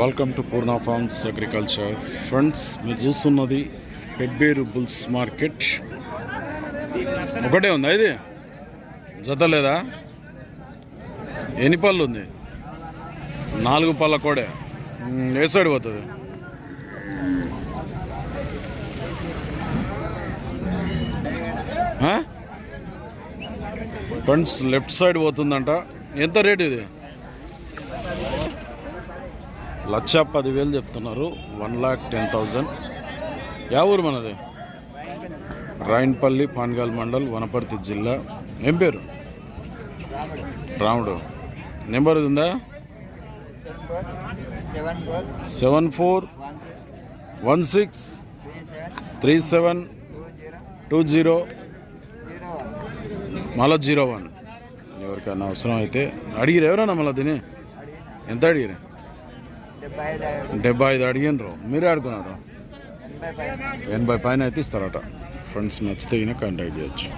Welcome to Purna farms agriculture friends మీరు చూస్తున్నది Pebbair bulls market. ఒకటే ఉందా ఇది? జత లేదా? ఎన్ని పళ్ళు ఉంది? నాలుగు పళ్ళ కోడే. ఏ సైడ్ పోతుంది? ఫ్రెండ్స్ లెఫ్ట్ సైడ్ పోతుందంట. ఎంత రేట్ ఇది? లక్ష పదివేలు చెప్తున్నారు. One lakh ten thousand. Yeah ఊరు మనది? రాయన్పల్లి పాన్గాల్ మండల్ వనపర్తి జిల్లా. ఏం పేరు? రాముడు. నెంబర్ ఉందా? Seven four one six three seven two zero two zero one మళ్ళా జీరో వన్. ఎవరికైనా అవసరం అయితే అడిగిరు ఎవరైనా మళ్ళీ తిని ఎంత అడిగిరు? డెబ్బై ఐదు అడిగినరు. మీరే ఆడుకున్నారు ఎనభై పైన. ఎనభై పైన అయితే ఇస్తారట. ఫ్రెండ్స్ నచ్చితే కాంటాక్ట్ చేయొచ్చు.